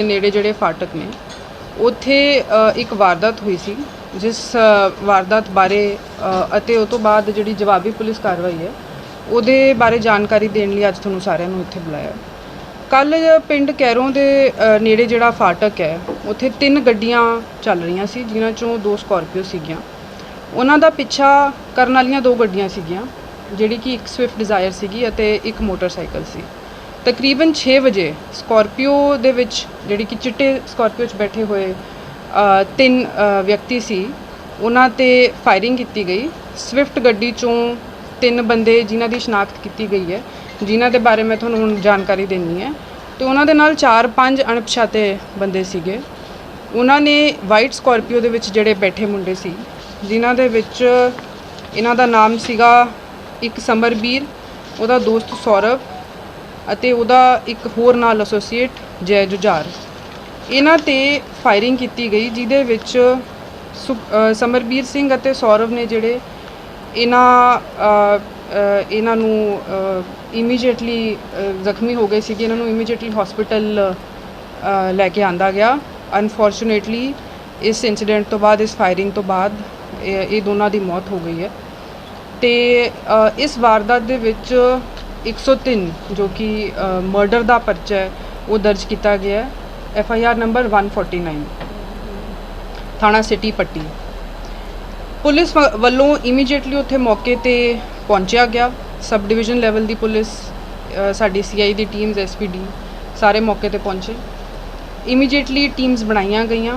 ਨੇੜੇ ਜਿਹੜੇ ਫਾਟਕ ਨੇ, ਉੱਥੇ ਇੱਕ ਵਾਰਦਾਤ ਹੋਈ ਸੀ, ਜਿਸ ਵਾਰਦਾਤ ਬਾਰੇ ਅਤੇ ਉਸ ਤੋਂ ਬਾਅਦ ਜਿਹੜੀ ਜਵਾਬੀ ਪੁਲਿਸ ਕਾਰਵਾਈ ਹੈ, ਉਹਦੇ ਬਾਰੇ ਜਾਣਕਾਰੀ ਦੇਣ ਲਈ ਅੱਜ ਤੁਹਾਨੂੰ ਸਾਰਿਆਂ ਨੂੰ ਇੱਥੇ ਬੁਲਾਇਆ। ਕੱਲ ਪਿੰਡ ਕੈਰੋਂ ਦੇ ਨੇੜੇ ਜਿਹੜਾ ਫਾਟਕ ਹੈ, ਉੱਥੇ ਤਿੰਨ ਗੱਡੀਆਂ ਚੱਲ ਰਹੀਆਂ ਸੀ, ਜਿਨ੍ਹਾਂ ਚੋਂ ਦੋ ਸਕਾਰਪੀਓ ਸੀਗੀਆਂ। ਉਹਨਾਂ ਦਾ ਪਿੱਛਾ ਕਰਨ ਵਾਲੀਆਂ ਦੋ ਗੱਡੀਆਂ ਸੀਗੀਆਂ, ਜਿਹੜੀ ਕਿ ਇੱਕ ਸਵਿਫਟ ਡਿਜ਼ਾਇਰ ਸੀਗੀ ਅਤੇ ਇੱਕ ਮੋਟਰਸਾਈਕਲ ਸੀ। ਤਕਰੀਬਨ 6 ਵਜੇ ਸਕਾਰਪੀਓ ਦੇ ਵਿੱਚ, ਜਿਹੜੀ ਕਿ ਚਿੱਟੇ ਸਕਾਰਪੀਓ 'ਚ ਬੈਠੇ ਹੋਏ ਤਿੰਨ ਵਿਅਕਤੀ ਸੀ, ਉਹਨਾਂ ਤੇ ਫਾਇਰਿੰਗ ਕੀਤੀ ਗਈ। ਸਵਿਫਟ ਗੱਡੀ 'ਚੋਂ ਤਿੰਨ ਬੰਦੇ ਜਿਨ੍ਹਾਂ ਦੀ ਸ਼ਨਾਖਤ ਕੀਤੀ ਗਈ ਹੈ, ਜਿਨ੍ਹਾਂ ਦੇ ਬਾਰੇ ਮੈਂ ਤੁਹਾਨੂੰ ਹੁਣ ਜਾਣਕਾਰੀ ਦੇਣੀ ਹੈ। ਤੇ ਉਹਨਾਂ ਦੇ ਨਾਲ 4-5 ਅਣਪਛਾਤੇ ਬੰਦੇ ਸੀਗੇ। ਉਹਨਾਂ ਨੇ ਵਾਈਟ ਸਕਾਰਪੀਓ ਦੇ ਵਿੱਚ ਜਿਹੜੇ ਬੈਠੇ ਮੁੰਡੇ ਸੀ, ਜਿਨ੍ਹਾਂ ਦੇ ਵਿੱਚ ਇਹਨਾਂ ਦਾ ਨਾਮ ਸੀਗਾ ਇੱਕ ਸਮਰਬੀਰ ਉਹਦਾ ਦੋਸਤ ਸੌਰਵ ਅਤੇ ਉਹਦਾ ਇੱਕ ਹੋਰ ਨਾਲ ਐਸੋਸੀਏਟ ਜੈ ਜੁਝਾਰ। ਇਹਨਾਂ ਤੇ ਫਾਇਰਿੰਗ ਕੀਤੀ ਗਈ, ਜਿਹਦੇ ਵਿੱਚ ਸੁਖ- ਸਮਰਬੀਰ ਸਿੰਘ ਅਤੇ ਸੌਰਵ ਨੇ ਜਿਹੜੇ ਇਹਨਾਂ ਇਹਨਾਂ ਨੂੰ ਇਮੀਡੀਏਟਲੀ ਜ਼ਖਮੀ ਹੋ ਗਏ ਸੀਗੇ। ਇਹਨਾਂ ਨੂੰ ਇਮੀਡੀਏਟਲੀ ਹਸਪੀਟਲ ਲੈ ਕੇ ਆਂਦਾ ਗਿਆ। ਅਨਫੋਰਚੂਨੇਟਲੀ ਇਸ ਇਨਸੀਡੈਂਟ ਤੋਂ ਬਾਅਦ, ਇਸ ਫਾਇਰਿੰਗ ਤੋਂ ਬਾਅਦ, ਇਹ ਦੋਨਾਂ ਦੀ ਮੌਤ ਹੋ ਗਈ ਹੈ। ਤੇ ਇਸ ਵਾਰਦਾਤ ਦੇ ਵਿੱਚ 103 ਜੋ ਕਿ ਮਰਡਰ ਦਾ ਪਰਚਾ ਹੈ ਉਹ ਦਰਜ ਕੀਤਾ ਗਿਆ ਹੈ। ਐਫ ਆਈ ਆਰ ਨੰਬਰ 149 ਥਾਣਾ ਸਿਟੀ ਪੱਟੀ। ਪੁਲਿਸ ਵ- ਵੱਲੋਂ ਇਮੀਡੀਏਟਲੀ ਉੱਥੇ ਮੌਕੇ ਤੇ ਪਹੁੰਚਿਆ ਗਿਆ। ਸਬ ਡਿਵੀਜ਼ਨ ਲੈਵਲ ਦੀ ਪੁਲਿਸ ਅ, ਸਾਡੀ ਸੀਆਈ ਦੀ ਟੀਮਸ ਐਸਪੀਡੀ ਸਾਰੇ ਮੌਕੇ ਤੇ ਪਹੁੰਚੇ। ਇਮੀਡੀਏਟਲੀ ਟੀਮਸ ਬਣਾਈਆਂ ਗਈਆਂ।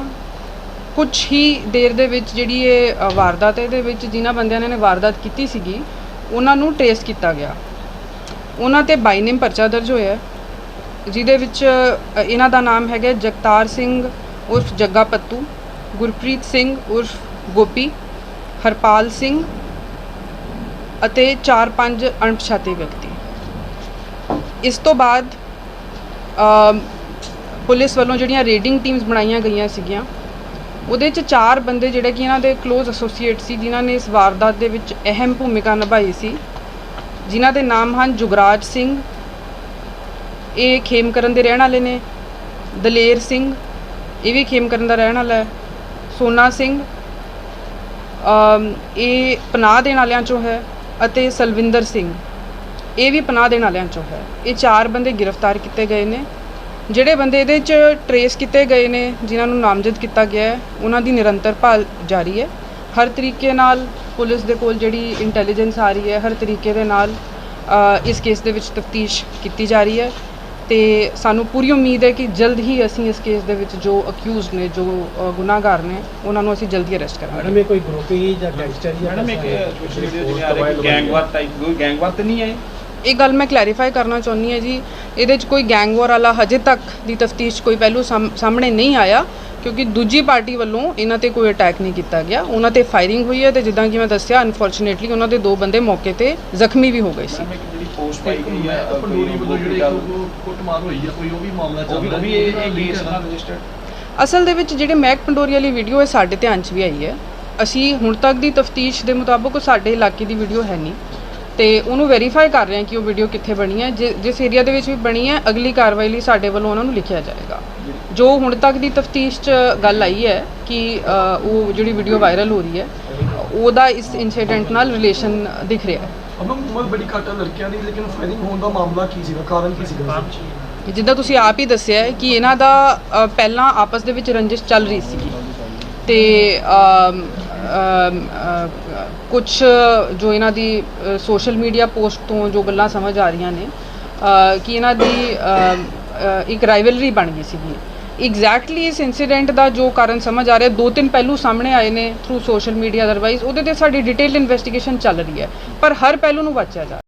ਕੁਝ ਹੀ ਦੇਰ ਦੇ ਵਿੱਚ ਜਿਹੜੀ ਇਹ ਵਾਰਦਾਤ ਹੈ ਇਹਦੇ ਵਿੱਚ ਜਿਨ੍ਹਾਂ ਬੰਦਿਆਂ ਨੇ ਵਾਰਦਾਤ ਕੀਤੀ ਸੀਗੀ ਉਹਨਾਂ ਨੂੰ ਟ੍ਰੇਸ ਕੀਤਾ ਗਿਆ। ਉਹਨਾਂ ਤੇ ਬਾਈ ਨੇਮ ਪਰਚਾ ਦਰਜ ਹੋਇਆ ਜਿਹਦੇ ਵਿੱਚ ਇਹਨਾਂ ਦਾ ਨਾਮ ਹੈਗਾ ਜਗਤਾਰ ਸਿੰਘ ਉਰਫ ਜੱਗਾ ਪੱਤੂ, ਗੁਰਪ੍ਰੀਤ ਸਿੰਘ ਉਰਫ ਗੋਪੀ, ਹਰਪਾਲ ਸਿੰਘ ਅਤੇ 4-5 ਅਣਪਛਾਤੇ ਵਿਅਕਤੀ। ਇਸ ਤੋਂ ਬਾਅਦ ਪੁਲਿਸ ਵੱਲੋਂ ਜਿਹੜੀਆਂ ਰੇਡਿੰਗ ਟੀਮਸ ਬਣਾਈਆਂ ਗਈਆਂ ਸੀਗੀਆਂ, ਉਹਦੇ ਚ ਚਾਰ ਬੰਦੇ ਜਿਹੜੇ ਕਿ ਇਹਨਾਂ ਦੇ ক্লোਜ਼ ਐਸੋਸੀਏਟ ਸੀ, ਜਿਨ੍ਹਾਂ ਨੇ ਇਸ ਵਾਰਦਾਤ ਦੇ ਵਿੱਚ ਅਹਿਮ ਭੂਮਿਕਾ ਨਿਭਾਈ ਸੀ ਜਿਨ੍ਹਾਂ ਦੇ ਨਾਮ ਹਨ ਜੁਗਰਾਜ ਸਿੰਘ, ਇਹ ਖੇਮਕਰਨ ਦੇ ਰਹਿਣ ਵਾਲੇ ਨੇ, ਦਲੇਰ ਸਿੰਘ, ਇਹ ਵੀ ਖੇਮਕਰਨ ਦਾ ਰਹਿਣ ਵਾਲਾ ਹੈ, ਸੋਨਾ ਸਿੰਘ ਇਹ ਪਨਾਹ ਦੇਣ ਵਾਲਿਆਂ ਚੋਂ ਹੈ ਅਤੇ ਸਲਵਿੰਦਰ ਸਿੰਘ, ਇਹ ਵੀ ਪਨਾਹ ਦੇਣ ਵਾਲਿਆਂ ਚੋਂ ਹੈ। ਇਹ ਚਾਰ ਬੰਦੇ ਗ੍ਰਿਫਤਾਰ ਕੀਤੇ ਗਏ ਨੇ, ਜਿਹੜੇ ਬੰਦੇ ਇਹਦੇ ਚ ਟਰੇਸ ਕੀਤੇ ਗਏ ਨੇ, ਜਿਨ੍ਹਾਂ ਨੂੰ ਨਾਮਜ਼ਦ ਕੀਤਾ ਗਿਆ ਹੈ, ਉਹਨਾਂ ਦੀ ਨਿਰੰਤਰ ਭਾਲ ਜਾਰੀ ਹੈ। ਹਰ ਤਰੀਕੇ ਨਾਲ ਪੁਲਿਸ ਦੇ ਕੋਲ ਜਿਹੜੀ ਇੰਟੈਲੀਜੈਂਸ ਆ ਰਹੀ ਹੈ ਹਰ ਤਰੀਕੇ ਦੇ ਨਾਲ ਇਸ ਕੇਸ ਦੇ ਵਿੱਚ ਤਫਤੀਸ਼ ਕੀਤੀ ਜਾ ਰਹੀ ਹੈ ਤੇ ਸਾਨੂੰ ਪੂਰੀ ਉਮੀਦ ਹੈ ਕਿ ਜਲਦ ਹੀ ਅਸੀਂ ਇਸ ਕੇਸ ਦੇ ਵਿੱਚ ਜੋ ਅਕਿਊਜ਼ਡ ਨੇ ਜੋ ਗੁਨਾਹਗਾਰ ਨੇ ਉਹਨਾਂ ਨੂੰ ਅਸੀਂ ਜਲਦੀ ਅਰੈਸਟ ਕਰਾਂਗੇ। ਮੈਡਮ ਇਹ ਕੋਈ ਗਰੁੱਪ ਹੀ ਜਾਂ ਗੈਂਗਸਟਰ ਹੀ ਮੈਡਮ ਇੱਕ ਸੋਸ਼ਲ ਮੀਡੀਆ ਜਿਵੇਂ ਆ ਰਿਹਾ ਕਿ ਗੈਂਗਵਾਰ ਟਾਈਪ ਕੋਈ ਗੈਂਗਵਾਰ ਤਾਂ ਨਹੀਂ ਹੈ ਇਹ? ਗੱਲ ਮੈਂ ਕਲੈਰੀਫਾਈ ਕਰਨਾ ਚਾਹੁੰਦੀ ਹਾਂ ਜੀ। ਇਹਦੇ 'ਚ ਕੋਈ ਗੈਂਗ ਵਾਰ ਵਾਲਾ ਹਜੇ ਤੱਕ ਦੀ ਤਫਤੀਸ਼ ਕੋਈ ਪਹਿਲੂ ਸਾਹਮ- ਸਾਹਮਣੇ ਨਹੀਂ ਆਇਆ। ਕਿਉਂਕਿ ਦੂਜੀ ਪਾਰਟੀ ਵੱਲੋਂ ਇਹਨਾਂ ਤੇ ਕੋਈ ਅਟੈਕ ਨਹੀਂ ਕੀਤਾ ਗਿਆ। ਉਹਨਾਂ ਤੇ ਫਾਇਰਿੰਗ ਹੋਈ ਹੈ ਤੇ ਜਿੱਦਾਂ ਕਿ ਮੈਂ ਦੱਸਿਆ ਅਨਫੋਰਚੂਨੇਟਲੀ ਉਹਨਾਂ ਦੇ ਦੋ ਬੰਦੇ ਮੌਕੇ ਤੇ ਜ਼ਖਮੀ ਵੀ ਹੋ ਗਏ ਸੀ। ਮੈਮ ਇੱਕ ਜਿਹੜੀ ਪੋਸਟ ਪਾਈ ਗਈ ਹੈ ਪੰਡੋਰੀ ਵੱਲੋਂ ਜਿਹੜੀ ਗੱਲ ਕੁੱਟਮਾਰ ਹੋਈ ਆ ਕੋਈ ਉਹ ਵੀ ਮਾਮਲਾ ਉਹ ਚੱਲ ਵੀ ਰਿਹਾ ਉਹ ਵੀ ਇਹ ਇਹ ਕੇਸ ਨਾਲ ਰਜਿਸਟਰਡ ਅਸਲ ਦੇ ਵਿੱਚ ਜਿਹੜੇ ਮਹਿਕ ਪੰਡੋਰੀ ਵਾਲੀ ਵੀਡੀਓ ਹੈ ਸਾਡੇ ਧਿਆਨ 'ਚ ਵੀ ਆਈ ਹੈ। ਅਸੀਂ ਹੁਣ ਤੱਕ ਦੀ ਤਫਤੀਸ਼ ਦੇ ਮੁਤਾਬਕ ਉਹ ਸਾਡੇ ਇਲਾਕੇ ਦੀ ਵੀਡੀਓ ਹੈ ਨਹੀਂ। ਤੇ ਉਹਨੂੰ ਵੈਰੀਫਾਈ ਕਰ ਰਹੇ ਹਾਂ ਕਿ ਉਹ ਵੀਡੀਓ ਕਿੱਥੇ ਬਣੀ ਹੈ। ਜਿ- ਜਿਸ ਏਰੀਆ ਦੇ ਵਿੱਚ ਵੀ ਬਣੀ ਹੈ ਅਗਲੀ ਕਾਰਵਾਈ ਲਈ ਸਾਡੇ ਵੱਲੋਂ ਉਹਨਾਂ ਨੂੰ ਲਿਖਿਆ ਜਾਏਗਾ। ਜੋ ਹੁਣ ਤੱਕ ਦੀ ਤਫਤੀਸ਼ 'ਚ ਗੱਲ ਆਈ ਹੈ ਕਿ ਉਹ ਜਿਹੜੀ ਵੀਡੀਓ ਵਾਇਰਲ ਹੋ ਰਹੀ ਹੈ ਉਹਦਾ ਇਸ ਇਨਸੀਡੈਂਟ ਨਾਲ ਰਿਲੇਸ਼ਨ ਦਿਖ ਰਿਹਾ ਹੈ। ਅਮਨ ਉਮਰ ਬੜੀ ਘੱਟ ਆ ਲੜਕਿਆਂ ਦੀ ਲੇਕਿਨ ਫਾਇਰਿੰਗ ਹੋਣ ਦਾ ਮਾਮਲਾ ਕੀ ਸੀਗਾ? ਕਾਰਨ ਕੀ ਸੀਗਾ? ਜਿੱਦਾਂ ਤੁਸੀਂ ਆਪ ਹੀ ਦੱਸਿਆ ਕਿ ਇਹਨਾਂ ਦਾ ਪਹਿਲਾਂ ਆਪਸ ਦੇ ਵਿੱਚ ਰੰਜਿਸ਼ ਚੱਲ ਰਹੀ ਸੀਗੀ। ਤੇ ਕੁਝ ਜੋ ਇਹਨਾਂ ਦੀ ਸੋਸ਼ਲ ਮੀਡੀਆ ਪੋਸਟ ਤੋਂ ਜੋ ਗੱਲਾਂ ਸਮਝ ਆ ਰਹੀਆਂ ਨੇ ਕਿ ਇਹਨਾਂ ਦੀ ਇੱਕ ਰਾਈਵਲਰੀ ਬਣ ਗਈ ਸੀਗੀ। ਐਗਜ਼ੈਕਟਲੀ ਇਸ ਇਨਸੀਡੈਂਟ ਦਾ ਜੋ ਕਾਰਨ ਸਮਝ ਆ ਰਿਹਾ, ਦੋ ਤਿੰਨ ਪਹਿਲੂ ਸਾਹਮਣੇ ਆਏ ਨੇ ਥਰੂ ਸੋਸ਼ਲ ਮੀਡੀਆ ਅਦਰਵਾਈਜ਼ ਉਹਦੇ ਤੇ ਸਾਡੀ ਡਿਟੇਲ ਇਨਵੈਸਟੀਗੇਸ਼ਨ ਚੱਲ ਰਹੀ ਹੈ, ਪਰ ਹਰ ਪਹਿਲੂ ਨੂੰ ਵਾਚਿਆ ਜਾ